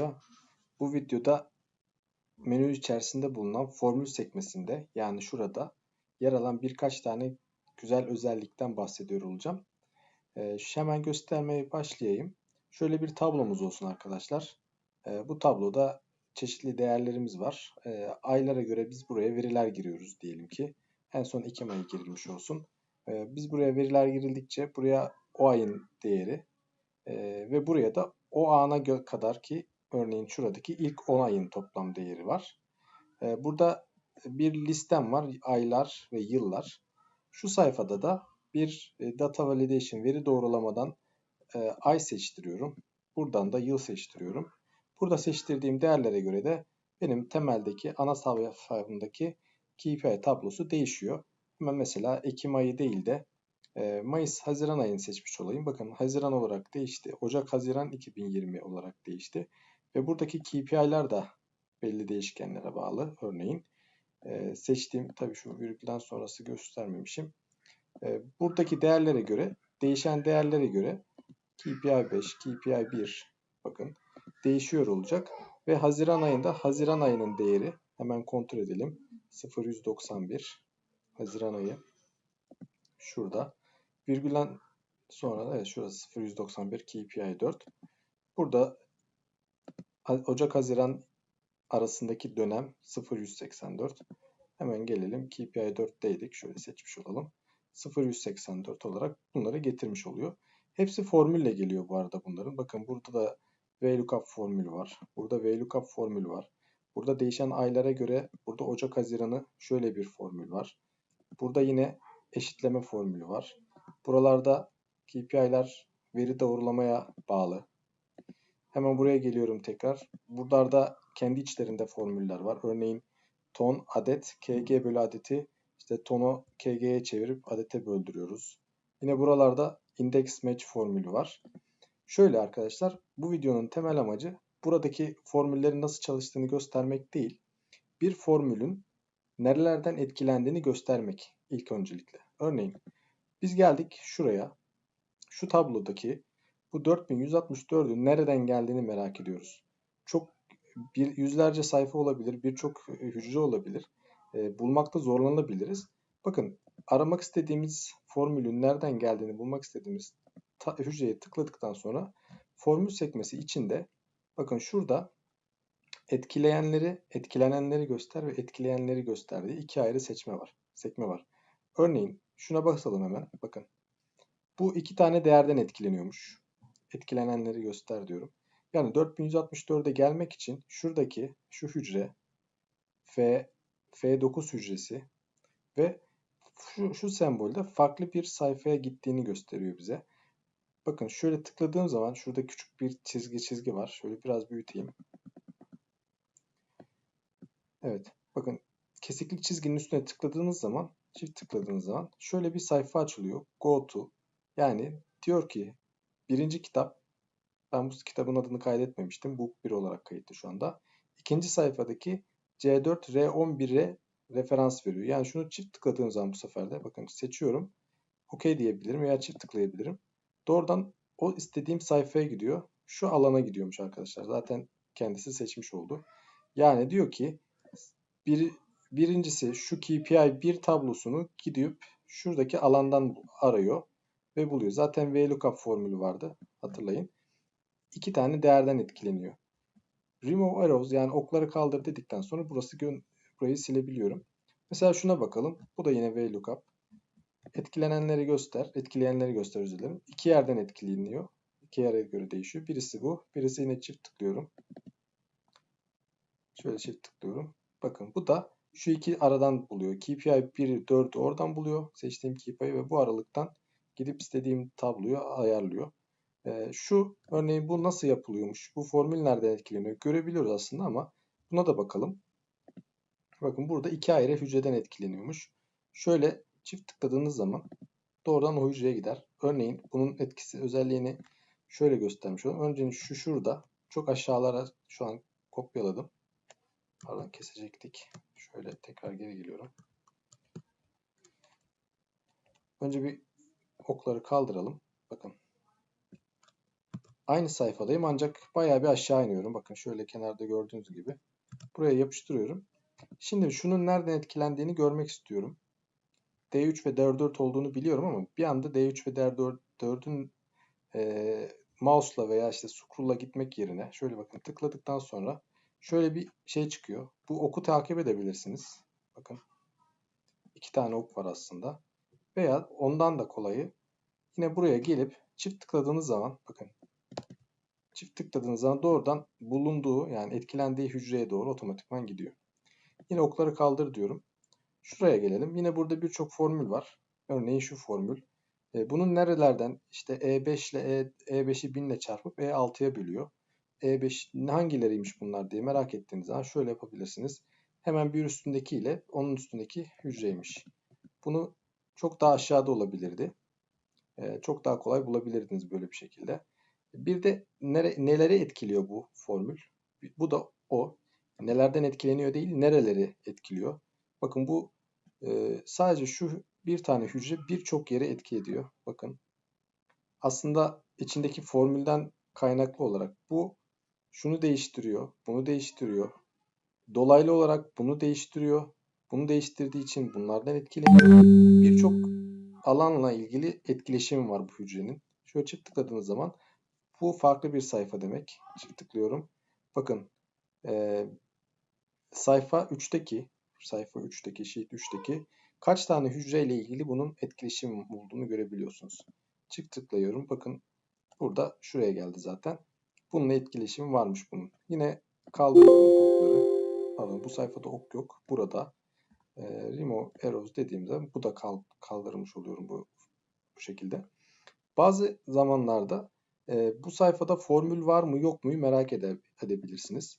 merhaba. Bu videoda menü içerisinde bulunan formül sekmesinde yani şurada yer alan birkaç tane güzel özellikten bahsediyor olacağım. Ee, hemen göstermeye başlayayım. Şöyle bir tablomuz olsun arkadaşlar. Ee, bu tabloda çeşitli değerlerimiz var. Ee, aylara göre biz buraya veriler giriyoruz diyelim ki. En son Ekim ayı girilmiş olsun. Ee, biz buraya veriler girildikçe buraya o ayın değeri e, ve buraya da o ana kadar ki örneğin şuradaki ilk 10 ayın toplam değeri var. E, burada bir listem var aylar ve yıllar. Şu sayfada da bir e, data validation veri doğrulamadan e, ay seçtiriyorum. Buradan da yıl seçtiriyorum. Burada seçtirdiğim değerlere göre de benim temeldeki ana sayfamdaki KPI tablosu değişiyor. Hemen mesela Ekim ayı değil de Mayıs, Haziran ayını seçmiş olayım. Bakın Haziran olarak değişti. Ocak, Haziran 2020 olarak değişti. Ve buradaki KPI'ler de belli değişkenlere bağlı. Örneğin seçtiğim, tabii şu virgülden sonrası göstermemişim. Buradaki değerlere göre, değişen değerlere göre KPI 5, KPI 1 bakın değişiyor olacak. Ve Haziran ayında Haziran ayının değeri hemen kontrol edelim. 0191 Haziran ayı şurada. Virgülden sonra evet şurası 0191 KPI 4. Burada Ocak Haziran arasındaki dönem 0184. Hemen gelelim KPI 4'teydik. Şöyle seçmiş olalım. 0184 olarak bunları getirmiş oluyor. Hepsi formülle geliyor bu arada bunların. Bakın burada da VLOOKUP formülü var. Burada VLOOKUP formülü var. Burada değişen aylara göre burada Ocak Haziran'ı şöyle bir formül var. Burada yine eşitleme formülü var. Buralarda KPI'ler veri doğrulamaya bağlı. Hemen buraya geliyorum tekrar. Buralarda kendi içlerinde formüller var. Örneğin ton, adet, kg bölü adeti işte tonu kg'ye çevirip adete böldürüyoruz. Yine buralarda index match formülü var. Şöyle arkadaşlar bu videonun temel amacı buradaki formüllerin nasıl çalıştığını göstermek değil. Bir formülün nerelerden etkilendiğini göstermek ilk öncelikle. Örneğin biz geldik şuraya. Şu tablodaki bu 4164'ün nereden geldiğini merak ediyoruz. Çok bir yüzlerce sayfa olabilir, birçok hücre olabilir. E, bulmakta zorlanabiliriz. Bakın aramak istediğimiz formülün nereden geldiğini bulmak istediğimiz hücreye tıkladıktan sonra formül sekmesi içinde bakın şurada etkileyenleri, etkilenenleri göster ve etkileyenleri gösterdiği iki ayrı seçme var. Sekme var. Örneğin şuna basalım hemen. Bakın. Bu iki tane değerden etkileniyormuş. Etkilenenleri göster diyorum. Yani 4164'e gelmek için şuradaki şu hücre F F9 hücresi ve şu, şu sembolde farklı bir sayfaya gittiğini gösteriyor bize. Bakın şöyle tıkladığım zaman şurada küçük bir çizgi çizgi var. Şöyle biraz büyüteyim. Evet. Bakın kesiklik çizginin üstüne tıkladığınız zaman çift tıkladığınız zaman şöyle bir sayfa açılıyor. Go to. Yani diyor ki birinci kitap ben bu kitabın adını kaydetmemiştim. Book 1 olarak kayıtlı şu anda. İkinci sayfadaki C4 R11'e referans veriyor. Yani şunu çift tıkladığım zaman bu sefer de bakın seçiyorum. OK diyebilirim veya çift tıklayabilirim. Doğrudan o istediğim sayfaya gidiyor. Şu alana gidiyormuş arkadaşlar. Zaten kendisi seçmiş oldu. Yani diyor ki bir, birincisi şu KPI 1 tablosunu gidip şuradaki alandan arıyor ve buluyor. Zaten VLOOKUP formülü vardı hatırlayın. İki tane değerden etkileniyor. Remove arrows yani okları kaldır dedikten sonra burası burayı silebiliyorum. Mesela şuna bakalım. Bu da yine VLOOKUP. Etkilenenleri göster. Etkileyenleri göster özür dilerim. İki yerden etkileniyor. İki yere göre değişiyor. Birisi bu. Birisi yine çift tıklıyorum. Şöyle çift tıklıyorum. Bakın bu da şu iki aradan buluyor. KPI 1'i 4'ü oradan buluyor. Seçtiğim KPI ve bu aralıktan gidip istediğim tabloyu ayarlıyor. Ee, şu örneğin bu nasıl yapılıyormuş? Bu formül nereden etkileniyor? Görebiliyoruz aslında ama buna da bakalım. Bakın burada iki ayrı hücreden etkileniyormuş. Şöyle çift tıkladığınız zaman doğrudan o hücreye gider. Örneğin bunun etkisi özelliğini şöyle göstermiş olalım. Önce şu şurada çok aşağılara şu an kopyaladım. Pardon kesecektik. Şöyle tekrar geri geliyorum. Önce bir okları kaldıralım. Bakın. Aynı sayfadayım ancak bayağı bir aşağı iniyorum. Bakın şöyle kenarda gördüğünüz gibi. Buraya yapıştırıyorum. Şimdi şunun nereden etkilendiğini görmek istiyorum. D3 ve D4 olduğunu biliyorum ama bir anda D3 ve D4'ün e, mouse'la veya işte scroll'la gitmek yerine şöyle bakın tıkladıktan sonra şöyle bir şey çıkıyor. Bu oku takip edebilirsiniz. Bakın iki tane ok var aslında. Veya ondan da kolayı yine buraya gelip çift tıkladığınız zaman bakın çift tıkladığınız zaman doğrudan bulunduğu yani etkilendiği hücreye doğru otomatikman gidiyor. Yine okları kaldır diyorum. Şuraya gelelim. Yine burada birçok formül var. Örneğin şu formül. E, bunun nerelerden işte E5 ile E, E5'i 1000 ile çarpıp E6'ya bölüyor. E5 hangileriymiş bunlar diye merak ettiğiniz zaman şöyle yapabilirsiniz. Hemen bir üstündeki ile onun üstündeki hücreymiş. Bunu çok daha aşağıda olabilirdi. E, çok daha kolay bulabilirdiniz böyle bir şekilde. Bir de nere, neleri etkiliyor bu formül? Bu da o. Nelerden etkileniyor değil, nereleri etkiliyor. Bakın bu e, sadece şu bir tane hücre birçok yere etki ediyor. Bakın. Aslında içindeki formülden kaynaklı olarak bu şunu değiştiriyor, bunu değiştiriyor. Dolaylı olarak bunu değiştiriyor. Bunu değiştirdiği için bunlardan etkileniyor. Birçok alanla ilgili etkileşimi var bu hücrenin. Şöyle çift tıkladığınız zaman bu farklı bir sayfa demek. Çift tıklıyorum. Bakın e, sayfa 3'teki sayfa 3'teki sheet 3'teki kaç tane hücreyle ilgili bunun etkileşim olduğunu görebiliyorsunuz. Çift tıklıyorum. Bakın burada şuraya geldi zaten. Bununla etkileşim varmış bunun. Yine kaldırıyorum okları. Pardon bu sayfada ok yok. Burada e, remove arrows dediğimde bu da kal kaldırmış oluyorum bu, bu şekilde. Bazı zamanlarda e, bu sayfada formül var mı yok mu merak ede edebilirsiniz.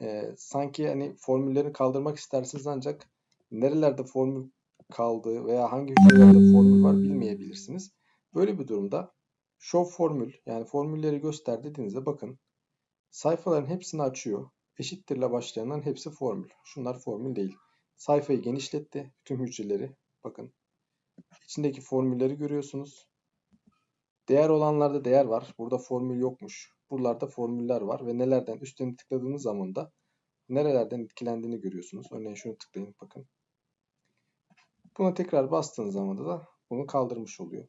E, sanki hani formülleri kaldırmak istersiniz ancak nerelerde formül kaldığı veya hangi hücrelerde formül var bilmeyebilirsiniz. Böyle bir durumda show formül yani formülleri göster dediğinizde bakın sayfaların hepsini açıyor. Eşittirle başlayanların hepsi formül. Şunlar formül değil. Sayfayı genişletti. Tüm hücreleri bakın. İçindeki formülleri görüyorsunuz. Değer olanlarda değer var. Burada formül yokmuş. Buralarda formüller var ve nelerden üstüne tıkladığınız zaman da nerelerden etkilendiğini görüyorsunuz. Örneğin şunu tıklayın bakın. Buna tekrar bastığınız zaman da bunu kaldırmış oluyor.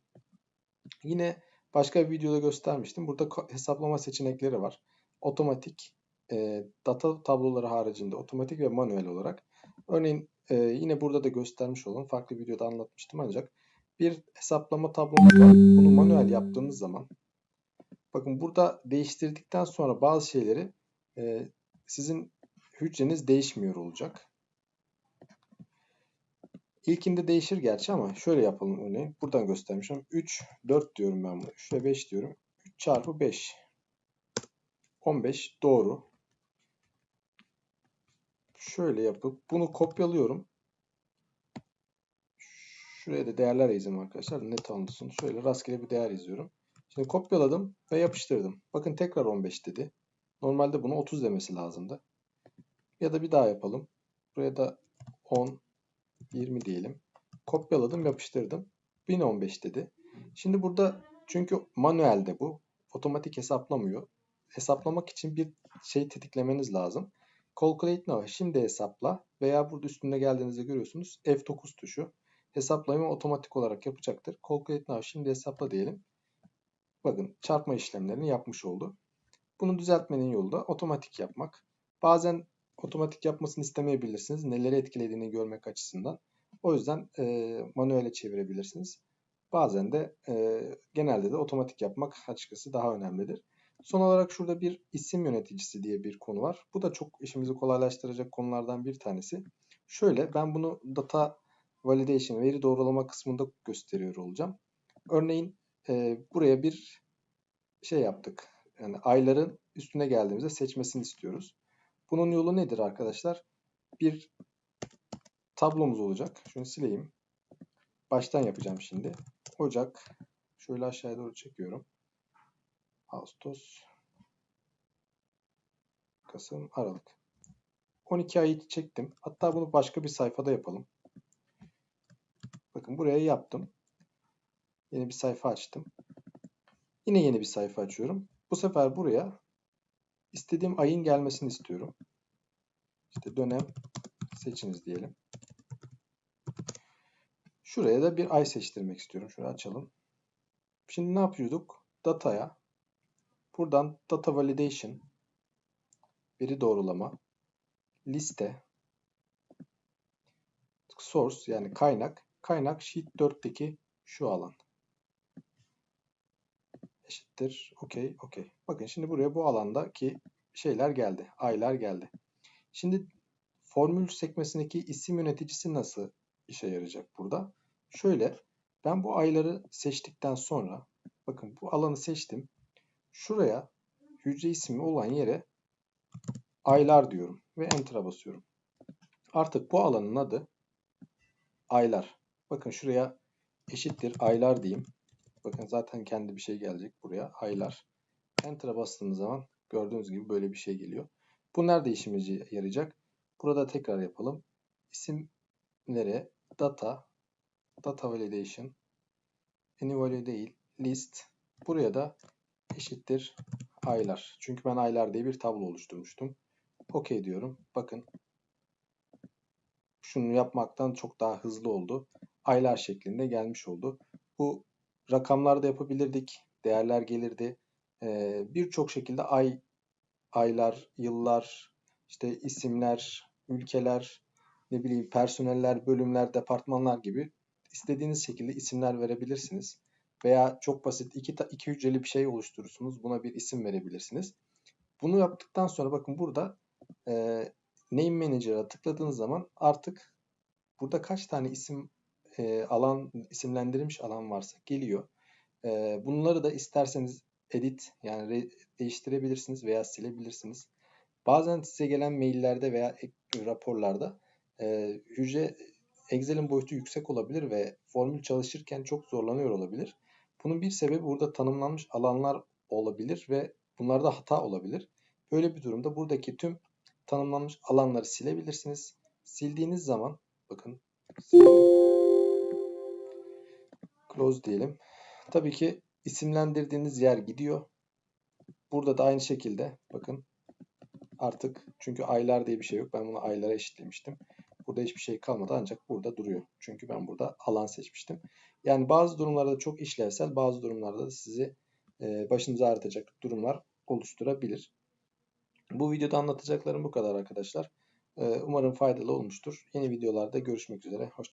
Yine başka bir videoda göstermiştim. Burada hesaplama seçenekleri var. Otomatik, e, data tabloları haricinde otomatik ve manuel olarak. Örneğin e, yine burada da göstermiş olan farklı videoda anlatmıştım ancak bir hesaplama tablomuz var. Bunu manuel yaptığınız zaman bakın burada değiştirdikten sonra bazı şeyleri e, sizin hücreniz değişmiyor olacak. İlkinde değişir gerçi ama şöyle yapalım örneğin. Buradan göstermişim. 3, 4 diyorum ben bunu. 3 ve 5 diyorum. 3 çarpı 5. 15 doğru. Şöyle yapıp bunu kopyalıyorum. Şuraya da değerler yazayım arkadaşlar. Net anlasın. Şöyle rastgele bir değer yazıyorum. Şimdi kopyaladım ve yapıştırdım. Bakın tekrar 15 dedi. Normalde bunu 30 demesi lazımdı. Ya da bir daha yapalım. Buraya da 10, 20 diyelim. Kopyaladım, yapıştırdım. 1015 dedi. Şimdi burada çünkü manuelde bu. Otomatik hesaplamıyor. Hesaplamak için bir şey tetiklemeniz lazım. Calculate now. Şimdi hesapla veya burada üstünde geldiğinizde görüyorsunuz F9 tuşu. Hesaplama otomatik olarak yapacaktır. Calculate now. Şimdi hesapla diyelim. Bakın çarpma işlemlerini yapmış oldu. Bunu düzeltmenin yolu da otomatik yapmak. Bazen otomatik yapmasını istemeyebilirsiniz. Neleri etkilediğini görmek açısından. O yüzden e, manuele çevirebilirsiniz. Bazen de e, genelde de otomatik yapmak açıkçası daha önemlidir. Son olarak şurada bir isim yöneticisi diye bir konu var. Bu da çok işimizi kolaylaştıracak konulardan bir tanesi. Şöyle ben bunu data validation, veri doğrulama kısmında gösteriyor olacağım. Örneğin e, buraya bir şey yaptık. Yani ayların üstüne geldiğimizde seçmesini istiyoruz. Bunun yolu nedir arkadaşlar? Bir tablomuz olacak. Şunu sileyim. Baştan yapacağım şimdi. Ocak. Şöyle aşağıya doğru çekiyorum. Ağustos. Kasım, Aralık. 12 ayı çektim. Hatta bunu başka bir sayfada yapalım. Bakın buraya yaptım. Yeni bir sayfa açtım. Yine yeni bir sayfa açıyorum. Bu sefer buraya istediğim ayın gelmesini istiyorum. İşte dönem seçiniz diyelim. Şuraya da bir ay seçtirmek istiyorum. Şöyle açalım. Şimdi ne yapıyorduk? Data'ya buradan data validation veri doğrulama liste source yani kaynak kaynak sheet 4'teki şu alan eşittir okey okey. Bakın şimdi buraya bu alandaki şeyler geldi. Aylar geldi. Şimdi formül sekmesindeki isim yöneticisi nasıl işe yarayacak burada? Şöyle ben bu ayları seçtikten sonra bakın bu alanı seçtim. Şuraya hücre ismi olan yere aylar diyorum ve enter'a basıyorum. Artık bu alanın adı aylar. Bakın şuraya eşittir aylar diyeyim. Bakın zaten kendi bir şey gelecek buraya. Aylar. Enter'a bastığımız zaman gördüğünüz gibi böyle bir şey geliyor. Bu nerede işimize yarayacak? Burada tekrar yapalım. İsimlere data data validation any value değil list buraya da eşittir aylar. Çünkü ben aylar diye bir tablo oluşturmuştum. OK diyorum. Bakın şunu yapmaktan çok daha hızlı oldu. Aylar şeklinde gelmiş oldu. Bu rakamlarda yapabilirdik. Değerler gelirdi. Ee, Birçok şekilde ay, aylar, yıllar, işte isimler, ülkeler, ne bileyim personeller, bölümler, departmanlar gibi istediğiniz şekilde isimler verebilirsiniz. Veya çok basit iki, iki hücreli bir şey oluşturursunuz. Buna bir isim verebilirsiniz. Bunu yaptıktan sonra bakın burada e, Name Manager'a tıkladığınız zaman artık burada kaç tane isim e, alan isimlendirilmiş alan varsa geliyor. E, bunları da isterseniz edit yani değiştirebilirsiniz veya silebilirsiniz. Bazen size gelen maillerde veya raporlarda e, hücre Excel'in boyutu yüksek olabilir ve formül çalışırken çok zorlanıyor olabilir. Bunun bir sebebi burada tanımlanmış alanlar olabilir ve bunlarda hata olabilir. Böyle bir durumda buradaki tüm tanımlanmış alanları silebilirsiniz. Sildiğiniz zaman bakın close diyelim. Tabii ki isimlendirdiğiniz yer gidiyor. Burada da aynı şekilde bakın artık çünkü aylar diye bir şey yok. Ben bunu aylara eşitlemiştim. Burada hiçbir şey kalmadı ancak burada duruyor. Çünkü ben burada alan seçmiştim. Yani bazı durumlarda çok işlevsel, bazı durumlarda da sizi e, başınıza ağrıtacak durumlar oluşturabilir. Bu videoda anlatacaklarım bu kadar arkadaşlar. E, umarım faydalı olmuştur. Yeni videolarda görüşmek üzere. Hoşçakalın.